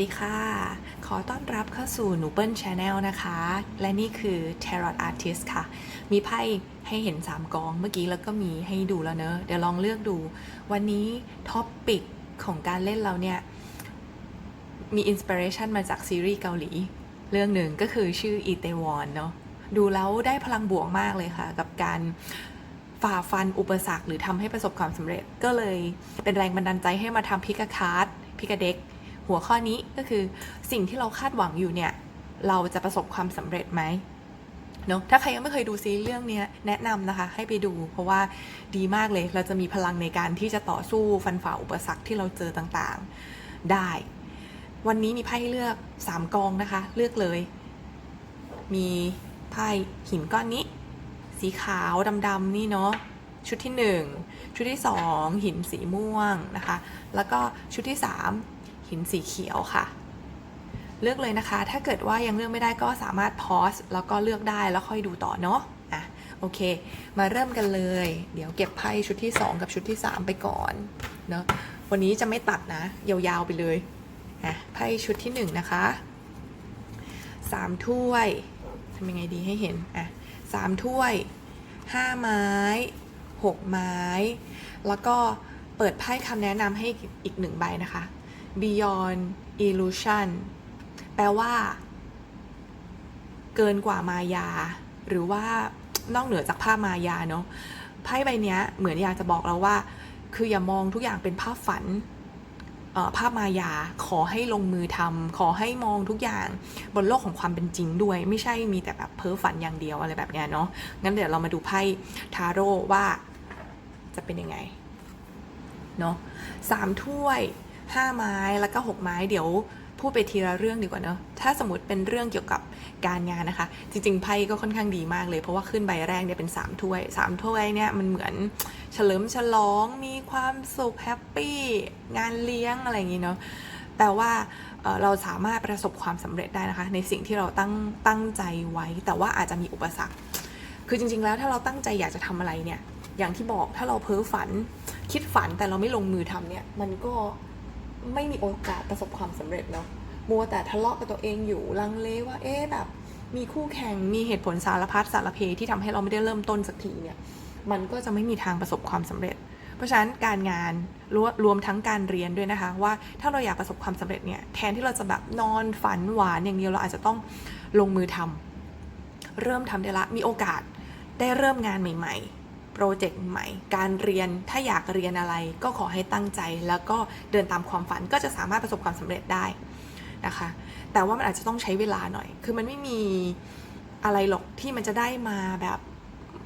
ดีค่ะ ขอต้อนรับเข้าสู่หนูเปิ้ลชาแนลนะคะ และนี่คือ Tarot Artist ค่ะ มีไพ่ให้เห็น 3 กองเมื่อกี้แล้วก็มีให้ดูแล้วเนอะ เดี๋ยวลองเลือกดู วันนี้ท็อปปิกของการเล่นเราเนี่ย มีอินสปิเรชันมาจากซีรีส์เกาหลี เรื่องหนึ่งก็คือชื่ออีเตวอนเนาะ ดูแล้วได้พลังบวกมากเลยค่ะ กับการฝ่าฟันอุปสรรคหรือทำให้ประสบความสำเร็จ ก็เลยเป็นแรงบันดาลใจให้มาทำพิกาคาร์ดพิกาเด็ก หัวข้อนี้ก็คือสิ่งที่เราคาดหวังอยู่เนี่ยเราจะประสบความสำเร็จไหมเนาะถ้าใครยังไม่เคยดูซีรีส์เรื่องนี้แนะนำนะคะ ให้ไปดู เพราะว่าดีมากเลยเราจะมีพลังในการที่จะต่อสู้ฟันฝ่าอุปสรรคที่เราเจอต่างๆ ได้ วันนี้มีไพ่ให้เลือก 3 กองนะคะ เลือกเลย มีไพ่หินก้อนนี้ สีขาวดำๆนี่เนาะชุดที่ 1 ชุดที่ 2 หินสีม่วงนะคะ แล้วก็ชุดที่ 3 หินสีเขียวค่ะ เลือกเลยนะคะ ถ้าเกิดว่ายังเลือกไม่ได้ก็สามารถพอสแล้วก็เลือกได้แล้วค่อยดูต่อเนาะอะโอเค มาเริ่มกันเลย เดี๋ยวเก็บไพ่ชุดที่ 2 กับชุดที่ 3 ไปก่อนเนาะวันนี้จะไม่ตัดนะ ยาวๆไปเลยอะไพ่ชุดที่ 1 นะคะสามถ้วยทำยังไงดีให้เห็นอะสามถ้วยห้าไม้หกไม้ แล้วก็เปิดไพ่คำแนะนำให้อีกหนึ่งใบนะคะ Beyond Illusion แปลว่า เกินกว่ามายา หรือว่านอกเหนือจากภาพมายาเนาะไพ่ใบนี้เหมือนอยากจะบอกเราว่า คืออย่ามองทุกอย่างเป็นภาพฝันภาพมายาขอให้ลงมือทำขอให้มองทุกอย่างบนโลกของความเป็นจริงด้วย ไม่ใช่มีแต่แบบเพ้อฝันอย่างเดียวอะไรแบบเนี้ยเนาะงั้นเดี๋ยวเรามาดูไพ่ทาโร่ว่าจะเป็นยังไงเนาะสามถ้วย ห้าไม้แล้วก็หกไม้เดี๋ยวพูดไปทีละเรื่องดีกว่าเนาะถ้าสมมติเป็นเรื่องเกี่ยวกับการงานนะคะ จริงๆไพ่ก็ค่อนข้างดีมากเลยเพราะว่าขึ้นใบแรกเนี่ยเป็นสามถ้วยสามถ้วยเนี่ยมันเหมือนเฉลิมฉลองมีความสุขแฮปปี้งานเลี้ยงอะไรอย่างงี้เนาะแปลว่าเราสามารถประสบความสำเร็จได้นะคะ ในสิ่งที่เราตั้งตั้งใจไว้ แต่ว่าอาจจะมีอุปสรรค คือจริง ๆ แล้วถ้าเราตั้งใจอยากจะทำอะไรเนี่ยอย่างที่บอกถ้าเราเพ้อฝันคิดฝันแต่เราไม่ลงมือทำเนี่ยมันก็ ไม่มีโอกาสประสบความสำเร็จเนาะมัวแต่ทะเลาะกับตัวเองอยู่ลังเลว่าเอ๊ะแบบ มีคู่แข่งมีเหตุผลสารพัดสารเพที่ทำให้เราไม่ได้เริ่มต้นสักทีเนี่ยมันก็จะไม่มีทางประสบความสำเร็จ เพราะฉะนั้นการงานรวรวมทั้งการเรียนด้วยนะคะ ว่าถ้าเราอยากประสบความสำเร็จเนี่ยแทนที่เราจะแบบนอนฝันหวานอย่างเดียวเราอาจจะต้องลงมือทำเริ่มทำได้ละมีโอกาสได้เริ่มงานใหม่ ๆ โปรเจกต์ใหม่ การเรียนถ้าอยากเรียนอะไรก็ขอให้ตั้งใจ แล้วก็เดินตามความฝันก็จะสามารถประสบความสำเร็จได้นะคะ แต่ว่ามันอาจจะต้องใช้เวลาหน่อย คือมันไม่มีอะไรหรอกที่มันจะได้มาแบบ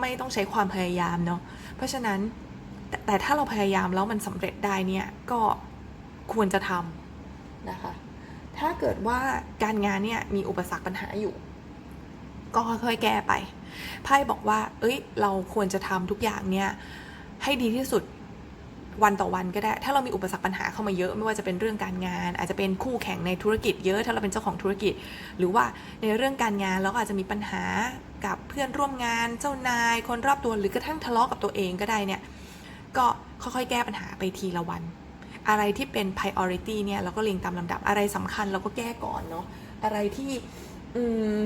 ไม่ต้องใช้ความพยายามเนาะเพราะฉะนั้นแต่แต่ถ้าเราพยายามแล้วมันสำเร็จได้เนี่ยก็ควรจะทำนะคะถ้าเกิดว่าการงานเนี่ยมีอุปสรรคปัญหาอยู่ ก็ค่อยๆแก้ไปไพ่บอกว่า เอ้ย เราควรจะทำทุกอย่างเนี่ยให้ดีที่สุดวันต่อวันก็ได้ ถ้าเรามีอุปสรรคปัญหาเข้ามาเยอะ ไม่ว่าจะเป็นเรื่องการงาน อาจจะเป็นคู่แข่งในธุรกิจเยอะ ถ้าเราเป็นเจ้าของธุรกิจ หรือว่าในเรื่องการงานเราก็อาจจะมีปัญหากับเพื่อนร่วมงาน เจ้านาย คนรอบตัว หรือกระทั่งทะเลาะกับตัวเองก็ได้เนี่ย ก็ค่อยๆ แก้ปัญหาไปทีละวัน อะไรที่เป็น priority เนี่ยเราก็เรียงตามลำดับ อะไรสำคัญเราก็แก้ก่อนเนาะ อะไรที่ อืม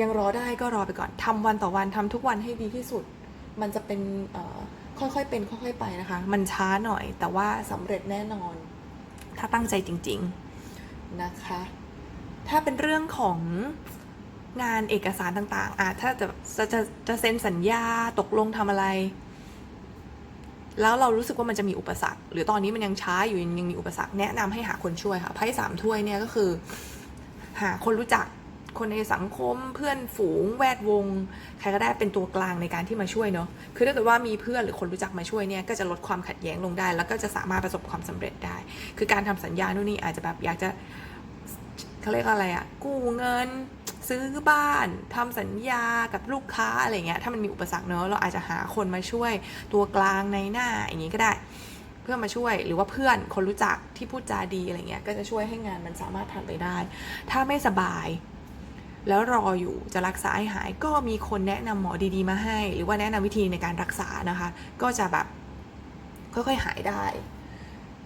ยังรอได้ก็รอไปก่อนทำวันต่อวันทำทุกวันให้ดีที่สุด มันจะเป็นค่อยๆเป็นค่อยๆไปนะคะ มันช้าหน่อยแต่ว่าสำเร็จแน่นอน ถ้าตั้งใจจริงๆนะคะ ถ้าเป็นเรื่องของงานเอกสารต่างๆอะถ้าจะจะจะจะเซ็นสัญญาตกลงทำอะไร แล้วเรารู้สึกว่ามันจะมีอุปสรรค หรือตอนนี้มันยังช้าอยู่ยังยังมีอุปสรรคแนะนำให้หาคนช่วยค่ะไพ่สามถ้วยเนี่ยก็คือ หาคนรู้จัก คนในสังคมเพื่อนฝูงแวดวง ใครก็ได้เป็นตัวกลางในการที่มาช่วยเนาะคือถ้าเกิดว่ามีเพื่อนหรือคนรู้จักมาช่วยเนี่ยก็จะลดความขัดแย้งลงได้ แล้วก็จะสามารถประสบความสำเร็จได้ คือการทำสัญญาโน่นนี่อาจจะแบบอยากจะเขาเรียกอะไรอะกู้เงิน ซื้อบ้านทำสัญญากับลูกค้าอะไรเงี้ยถ้ามันมีอุปสรรคเนอะเราอาจจะหาคนมาช่วยตัวกลางในหน้าอย่างนี้ก็ได้เพื่อมาช่วยหรือว่าเพื่อนคนรู้จักที่พูดจาดีอะไรเงี้ยก็จะช่วยให้งานมันสามารถทำไปได้ ถ้าไม่สบาย แล้วรออยู่จะรักษาให้หายก็มีคนแนะนำหมอดีๆมาให้ หรือว่าแนะนำวิธีในการรักษานะคะ ก็จะแบบค่อยๆหายได้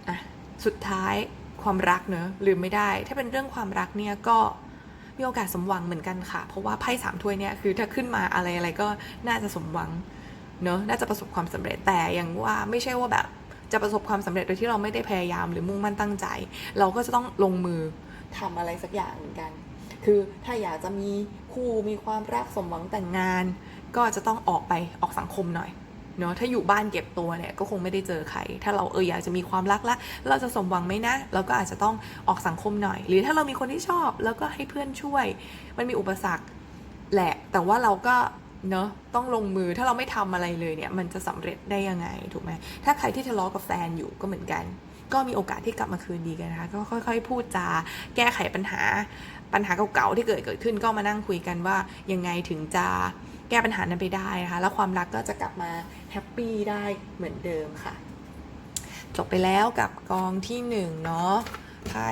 อะสุดท้ายความรักเนอะลืมไม่ได้ ถ้าเป็นเรื่องความรักเนี่ยก็มีโอกาสสมหวังเหมือนกันค่ะ เพราะว่าไพ่สามถ้วยเนี่ยคือถ้าขึ้นมาอะไรอะไรก็น่าจะสมหวังเนอะน่าจะประสบความสำเร็จแต่อย่างว่าไม่ใช่ว่าแบบจะประสบความสำเร็จโดยที่เราไม่ได้พยายามหรือมุ่งมั่นตั้งใจ เราก็จะต้องลงมือทำอะไรสักอย่างเหมือนกัน คือถ้าอยากจะมีคู่มีความรักสมหวังแต่งงาน ก็จะต้องออกไปออกสังคมหน่อยเนาะถ้าอยู่บ้านเก็บตัวเนี่ยก็คงไม่ได้เจอใคร ถ้าเราเอออยากจะมีความรักละเราจะสมหวังไหมนะ เราก็อาจจะต้องออกสังคมหน่อย หรือถ้าเรามีคนที่ชอบ แล้วก็ให้เพื่อนช่วย มันมีอุปสรรคแหละ แต่ว่าเราก็เนาะต้องลงมือถ้าเราไม่ทำอะไรเลยเนี่ย มันจะสำเร็จได้ยังไงถูกไหมถ้าใครที่ทะเลาะกับแฟนอยู่ก็เหมือนกัน ก็มีโอกาสที่กลับมาคืนดีกันนะคะก็ค่อย ๆ พูดจาแก้ไขปัญหา ปัญหาเก่าๆที่เกิดเกิดขึ้นก็มานั่งคุยกันว่ายังไงถึงจะแก้ปัญหานั้นไปได้นะคะ แล้วความรักก็จะกลับมาแฮปปี้ได้เหมือนเดิมค่ะ จบไปแล้วกับกองที่หนึ่งเนาะไพ่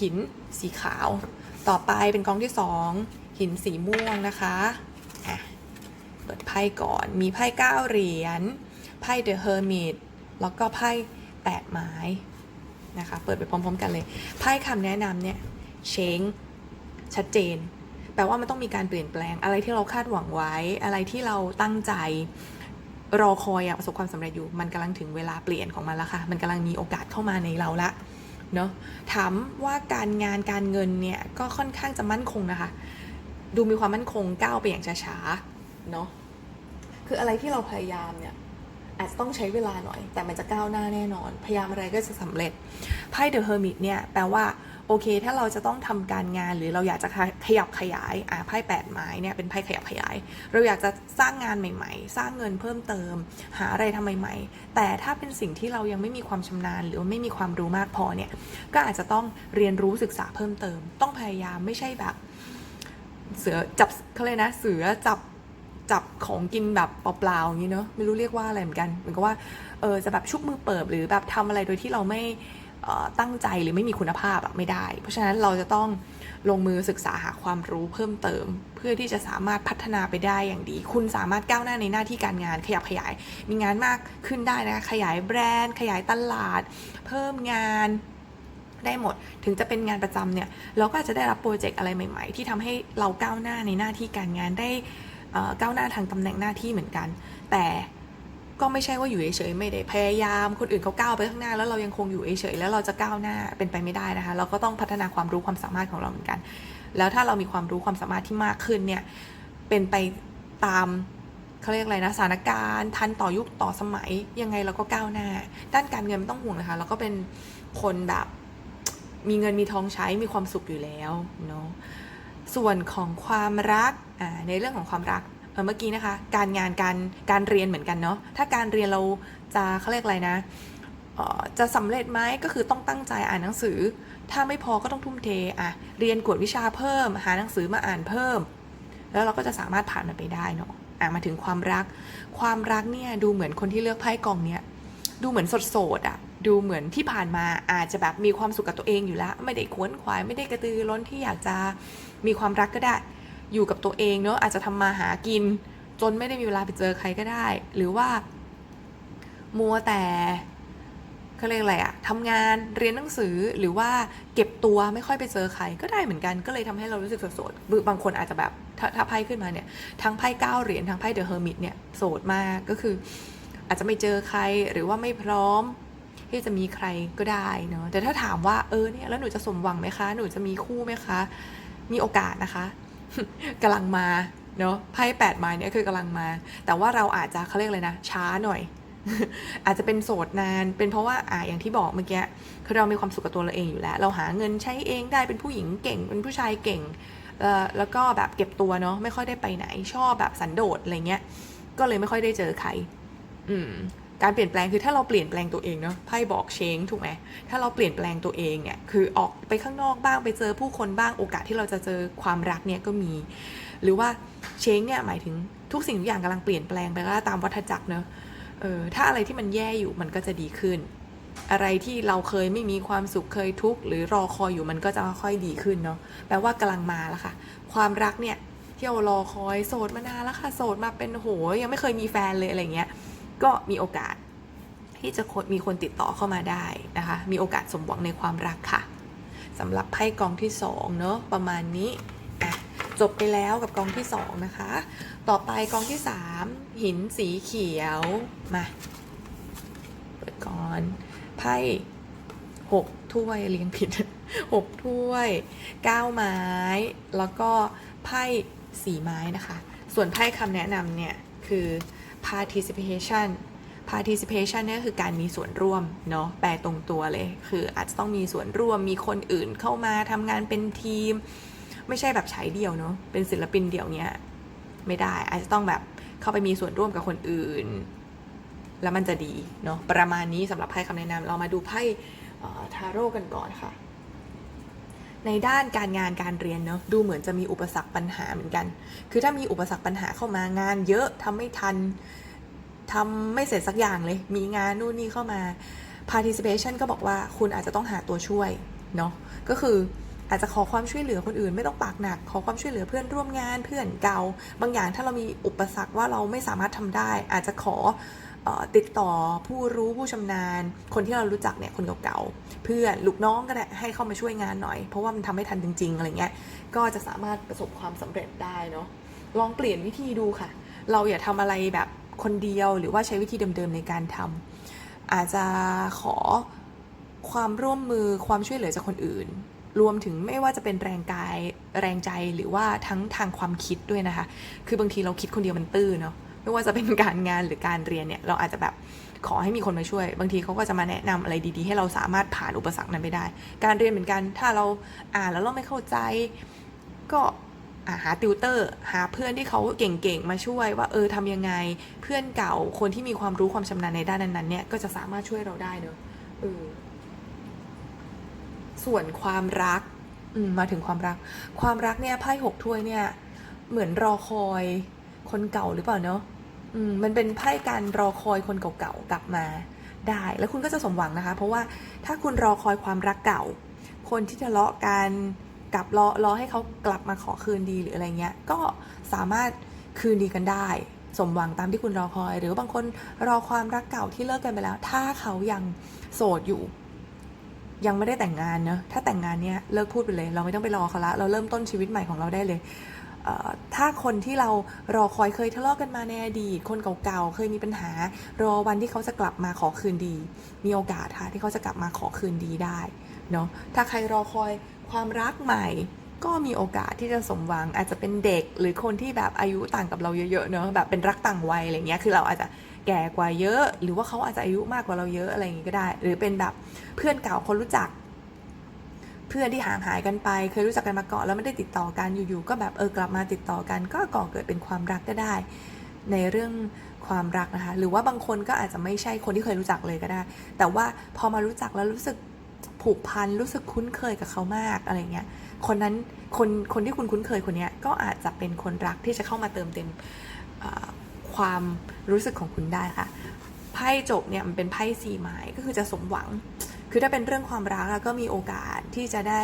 หินสีขาว ต่อไปเป็นกองที่สองหินสีม่วงนะคะเปิดไพ่ก่อน มีไพ่เก้าเหรียญ ไพ่เดอะเฮอร์มิตแล้วก็ไพ่แปดไม้นะคะ เปิดไปพร้อม ๆ กันเลย ไพ่คำแนะนำเนี่ย เช้งชัดเจน แปลว่ามันต้องมีการเปลี่ยนแปลง อะไรที่เราคาดหวังไว้ อะไรที่เราตั้งใจรอคอยอะประสบความสำเร็จอยู่ มันกำลังถึงเวลาเปลี่ยนของมันแล้วค่ะ มันกำลังมีโอกาสเข้ามาในเราละเนาะถามว่าการงานการเงินเนี่ยก็ค่อนข้างจะมั่นคงนะคะ ดูมีความมั่นคงก้าวไปอย่างช้าๆเนาะคืออะไรที่เราพยายามเนี่ยอาจจะต้องใช้เวลาหน่อย แต่มันจะก้าวหน้าแน่นอน พยายามอะไรก็จะสำเร็จไพ่เดอะเฮอร์มิตเนี่ยแปลว่า โอเค ถ้าเราจะต้องทำการงานหรือเราอยากจะขยับขยายอ่าไพ่แปดไม้เนี่ยเป็นไพ่ขยับขยาย เราอยากจะสร้างงานใหม่ ๆ สร้างเงินเพิ่มเติม หาอะไรทำใหม่ๆ แต่ถ้าเป็นสิ่งที่เรายังไม่มีความชำนาญ หรือไม่มีความรู้มากพอเนี่ยก็อาจจะต้องเรียนรู้ศึกษาเพิ่มเติม ต้องพยายามไม่ใช่แบบเสือจับเขาเลยนะเสือจับจับของกินแบบเปล่าๆอย่างนี้เนอะไม่รู้เรียกว่าอะไรเหมือนกันเหมือนกับว่าเออจะแบบชุบมือเปิบหรือแบบทำอะไรโดยที่เราไม่ ตั้งใจหรือไม่มีคุณภาพไม่ได้ เพราะฉะนั้นเราจะต้องลงมือศึกษาหาความรู้เพิ่มเติม เพื่อที่จะสามารถพัฒนาไปได้อย่างดี คุณสามารถก้าวหน้าในหน้าที่การงานขยับขยาย มีงานมากขึ้นได้นะคะขยายแบรนด์ ขยายตลาด เพิ่มงานได้หมด ถึงจะเป็นงานประจำเนี่ย เราก็จะได้รับโปรเจกต์อะไรใหม่ ๆ ที่ทำให้เราก้าวหน้าในหน้าที่การงานได้ก้าวหน้าทางตำแหน่งหน้าที่เหมือนกัน แต่ ก็ไม่ใช่ว่าอยู่เฉยๆไม่ได้พยายาม คนอื่นเขาก้าวไปข้างหน้า แล้วเรายังคงอยู่เฉยๆแล้วเราจะก้าวหน้าเป็นไปไม่ได้นะคะ เราก็ต้องพัฒนาความรู้ความสามารถของเราเหมือนกัน แล้วถ้าเรามีความรู้ความสามารถที่มากขึ้นเนี่ยเป็นไปตามเขาเรียกอะไรนะสถานการณ์ทันต่อยุคต่อสมัยยังไงเราก็ก้าวหน้า ด้านการเงินไม่ต้องห่วงนะคะ เราก็เป็นคนแบบมีเงินมีทองใช้มีความสุขอยู่แล้วเนาะส่วนของความรักในเรื่องของความรัก เมื่อกี้นะคะ การงานการการเรียนเหมือนกันเนาะถ้าการเรียนเราจะเขาเรียกอะไรนะจะสำเร็จไหมก็คือต้องตั้งใจอ่านหนังสือ ถ้าไม่พอก็ต้องทุ่มเทอะเรียนกวดวิชาเพิ่ม หาหนังสือมาอ่านเพิ่ม แล้วเราก็จะสามารถผ่านมันไปได้เนาะอะมาถึงความรัก ความรักเนี่ยดูเหมือนคนที่เลือกไพ่กองเนี่ยดูเหมือนสดๆอะดูเหมือนที่ผ่านมาอาจจะแบบมีความสุขกับตัวเองอยู่แล้ว ไม่ได้ขวนขวายไม่ได้กระตือรือร้นที่อยากจะมีความรักก็ได้ อยู่กับตัวเองเนอะอาจจะทำมาหากิน จนไม่ได้มีเวลาไปเจอใครก็ได้ หรือว่า มัวแต่เขาเรียกอะไรอะทำงานเรียนหนังสือหรือว่าเก็บตัวไม่ค่อยไปเจอใครก็ได้เหมือนกัน ก็เลยทำให้เรารู้สึกโสดบางคนอาจจะแบบถ้าถ้าไพ่ขึ้นมาเนี่ยทั้งไพ่เก้าเหรียญทั้งไพ่เดอะเฮอร์มิตเนี่ยโสดมากก็คือ อาจจะไม่เจอใครหรือว่าไม่พร้อมที่จะมีใครก็ได้เนาะแต่ถ้าถามว่าเออเนี่ยแล้วหนูจะสมหวังไหมคะ หนูจะมีคู่ไหมคะ มีโอกาสนะคะ กำลังมาเนาะไพ่แปดไม้เนี่ยคือกำลังมา แต่ว่าเราอาจจะเขาเรียกเลยนะ ช้าหน่อย อาจจะเป็นโสดนานเป็นเพราะว่าอ่าอย่างที่บอกเมื่อกี้คือเรามีความสุขกับตัวเราเองอยู่แล้ว เราหาเงินใช้เองได้เป็นผู้หญิงเก่ง เป็นผู้ชายเก่งแล้วก็แบบเก็บตัวเนาะไม่ค่อยได้ไปไหน ชอบแบบสันโดษอะไรเงี้ยก็เลยไม่ค่อยได้เจอใคร อืม การเปลี่ยนแปลงคือถ้าเราเปลี่ยนแปลงตัวเองเนาะไพ่บอกเชงถูกไหมถ้าเราเปลี่ยนแปลงตัวเองเนี่ยคือออกไปข้างนอกบ้างไปเจอผู้คนบ้างโอกาสที่เราจะเจอความรักเนี่ยก็มี หรือว่าเชงเนี่ยหมายถึงทุกสิ่งทุกอย่างกำลังเปลี่ยนแปลงไปแล้วตามวัฏจักรเนาะเออถ้าอะไรที่มันแย่อยู่มันก็จะดีขึ้น อะไรที่เราเคยไม่มีความสุขเคยทุกข์หรือรอคอยอยู่มันก็จะค่อยๆดีขึ้นเนาะแปลว่ากำลังมาแล้วค่ะ ความรักเนี่ยที่เรารอคอยโสดมานานแล้วค่ะโสดมาเป็นโหยังไม่เคยมีแฟนเลยอะไรเงี้ย ก็มีโอกาสที่จะมีคนติดต่อเข้ามาได้นะคะ มีโอกาสสมหวังในความรักค่ะสำหรับไพ่กองที่สองเนอะประมาณนี้อะจบไปแล้วกับกองที่สองนะคะ ต่อไปกองที่สามหินสีเขียว มาเปิดก่อน ไพ่หกถ้วยเรียงผิดหกถ้วยเก้าไม้ แล้วก็ไพ่สีไม้นะคะ ส่วนไพ่คำแนะนำเนี่ย คือ participation participation เนี่ยคือการมีส่วนร่วมเนาะแปลตรงตัวเลย คืออาจจะต้องมีส่วนร่วมมีคนอื่นเข้ามาทำงานเป็นทีม ไม่ใช่แบบใช้เดี่ยวเนาะเป็นศิลปินเดี่ยวเนี่ยไม่ได้อาจจะต้องแบบเข้าไปมีส่วนร่วมกับคนอื่น แล้วมันจะดีเนาะประมาณนี้สำหรับไพ่คำแนะนำเรามาดูไพ่ทาโร่กันก่อนค่ะ ในด้านการงานการเรียนเนาะดูเหมือนจะมีอุปสรรคปัญหาเหมือนกัน คือถ้ามีอุปสรรคปัญหาเข้ามางานเยอะทำไม่ทันทำไม่เสร็จสักอย่างเลย มีงานนู่นนี่เข้ามา participation ก็บอกว่าคุณอาจจะต้องหาตัวช่วยเนาะก็คืออาจจะขอความช่วยเหลือคนอื่นไม่ต้องปากหนัก ขอความช่วยเหลือเพื่อนร่วมงานเพื่อนเก่า บางอย่างถ้าเรามีอุปสรรคว่าเราไม่สามารถทำได้ อาจจะขอออติดต่อผู้รู้ผู้ชำนาญ คนที่เรารู้จักเนี่ยคนเก่าๆ เพื่อนลูกน้องก็ได้ให้เข้ามาช่วยงานหน่อย เพราะว่ามันทำไม่ทันจริง ๆ อะไรเงี้ย ก็จะสามารถประสบความสำเร็จได้เนาะลองเปลี่ยนวิธีดูค่ะ เราอย่าทำอะไรแบบคนเดียวหรือว่าใช้วิธีเดิมๆในการทำอาจจะขอความร่วมมือความช่วยเหลือจากคนอื่น รวมถึงไม่ว่าจะเป็นแรงกายแรงใจหรือว่าทั้งทางความคิดด้วยนะคะ คือบางทีเราคิดคนเดียวมันตื้อเนาะไม่ว่าจะเป็นการงานหรือการเรียนเนี่ยเราอาจจะแบบ ขอให้มีคนมาช่วย บางทีเขาก็จะมาแนะนำอะไรดีๆ ให้เราสามารถผ่านอุปสรรคนั้นไปได้ การเรียนเหมือนกัน ถ้าเราอ่านแล้วเราไม่เข้าใจ ก็าหาติวเตอร์ หาเพื่อนที่เขาเก่งๆ มาช่วยว่าเออทำยังไง เพื่อนเก่าคนที่มีความรู้ความชำนาญในด้านนั้นๆเนี่ยก็จะสามารถช่วยเราได้เนอะเออส่วนความรักอืมมาถึงความรัก ความรักเนี่ยไพ่หกถ้วยเนี่ย เหมือนรอคอยคนเก่าหรือเปล่าเนาะ มันเป็นไพ่การรอคอยคนเก่าๆกลับมาได้ แล้วคุณก็จะสมหวังนะคะ เพราะว่าถ้าคุณรอคอยความรักเก่า คนที่ทะเลาะกันกลับรอรอให้เขากลับมาขอคืนดีหรืออะไรเงี้ย ก็สามารถคืนดีกันได้ สมหวังตามที่คุณรอคอย หรือบางคนรอความรักเก่าที่เลิกกันไปแล้ว ถ้าเขายังโสดอยู่ ยังไม่ได้แต่งงานเนอะถ้าแต่งงานเนี้ยเลิกพูดไปเลย เราไม่ต้องไปรอเขาละเราเริ่มต้นชีวิตใหม่ของเราได้เลย ถ้าคนที่เรารอคอยเคยทะเลาะกันมาในอดีต คนเก่าๆ เคยมีปัญหา รอวันที่เขาจะกลับมาขอคืนดี มีโอกาสค่ะที่เขาจะกลับมาขอคืนดีได้เนาะถ้าใครรอคอยความรักใหม่ ก็มีโอกาสที่จะสมหวังอาจจะเป็นเด็กหรือคนที่แบบอายุต่างกับเราเยอะๆเนอะแบบเป็นรักต่างวัยอะไรเงี้ยคือเราอาจจะแก่กว่าเยอะ หรือว่าเขาอาจจะอายุมากกว่าเราเยอะอะไรอย่างงี้ก็ได้ หรือเป็นแบบเพื่อนเก่าคนรู้จัก พื่อนที่ห่างหายกันไป เคยรู้จักกันมาก่อนแล้วไม่ได้ติดต่อกันอยู่ๆก็แบบเออกลับมาติดต่อกัน ก็ก่อเกิดเป็นความรักก็ได้ ในเรื่องความรักนะคะ หรือว่าบางคนก็อาจจะไม่ใช่คนที่เคยรู้จักเลยก็ได้ แต่ว่าพอมารู้จักแล้วรู้สึกผูกพันรู้สึกคุ้นเคยกับเขามากอะไรเงี้ยคนนั้นคนคนที่คุณคุ้นเคยคนนี้ก็อาจจะเป็นคนรักที่จะเข้ามาเติมเต็มความรู้สึกของคุณได้ค่ะไพ่จบเนี่ยมันเป็นไพ่สี่ไม้ก็คือจะสมหวัง คือถ้าเป็นเรื่องความรักก็มีโอกาสที่จะได้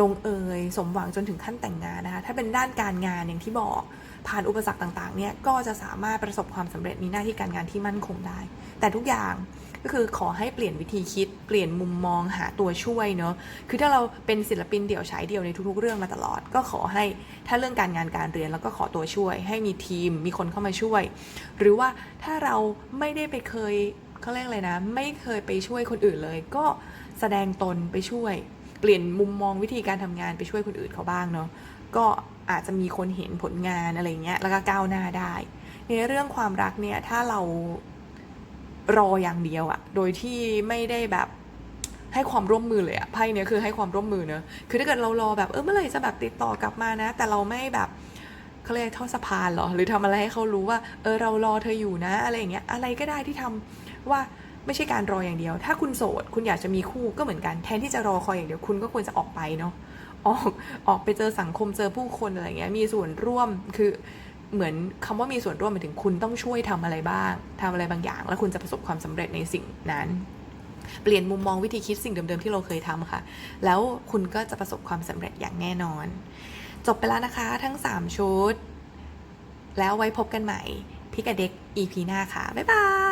ลงเอยสมหวังจนถึงขั้นแต่งงานนะคะ ถ้าเป็นด้านการงานอย่างที่บอกผ่านอุปสรรคต่างๆ เนี่ยก็จะสามารถประสบความสำเร็จมีหน้าที่การงานที่มั่นคงได้ แต่ทุกอย่างก็คือขอให้เปลี่ยนวิธีคิดเปลี่ยนมุมมองหาตัวช่วยเนอะคือถ้าเราเป็นศิลปินเดี่ยวฉายเดี่ยวในทุกๆ เรื่องมาตลอด ก็ขอให้ถ้าเรื่องการงานการเรียนแล้วก็ขอตัวช่วย ให้มีทีมมีคนเข้ามาช่วย หรือว่าถ้าเราไม่ได้ไปเคย เขาเรียกอะไรนะ ไม่เคยไปช่วยคนอื่นเลย ก็แสดงตนไปช่วย เปลี่ยนมุมมองวิธีการทำงานไปช่วยคนอื่นเขาบ้างเนาะก็อาจจะมีคนเห็นผลงานอะไรเงี้ยแล้วก็ก้าวหน้าได้ ในเรื่องความรักเนี่ยถ้าเรารออย่างเดียวอะโดยที่ไม่ได้แบบให้ความร่วมมือเลยอะไพ่เนี่ยคือให้ความร่วมมือเนอะคือถ้าเกิดเรารอแบบเออเมื่อไหร่จะแบบติดต่อกลับมานะ แต่เราไม่แบบเขาเรียกท่อสะพานหรอ หรือทำอะไรให้เขารู้ว่า เออเรารอเธออยู่นะ อะไรอย่างเงี้ยอะไรก็ได้ที่ทำ ว่าไม่ใช่การรออย่างเดียว ถ้าคุณโสด คุณอยากจะมีคู่ก็เหมือนกัน แทนที่จะรอคอยอย่างเดียว คุณก็ควรจะออกไปเนาะ ออก ออกไปเจอสังคม เจอผู้คนอะไรเงี้ย มีส่วนร่วม คือ เหมือนคำว่ามีส่วนร่วมหมายถึงคุณต้องช่วยทำอะไรบ้างทำอะไรบางอย่าง แล้วคุณจะประสบความสำเร็จในสิ่งนั้น เปลี่ยนมุมมองวิธีคิดสิ่งเดิมๆที่เราเคยทำค่ะ แล้วคุณก็จะประสบความสำเร็จอย่างแน่นอน จบไปแล้วนะคะ ทั้ง 3 ชุด แล้วไว้พบกันใหม่พี่กับเด็ก EP หน้าค่ะ บ๊ายบาย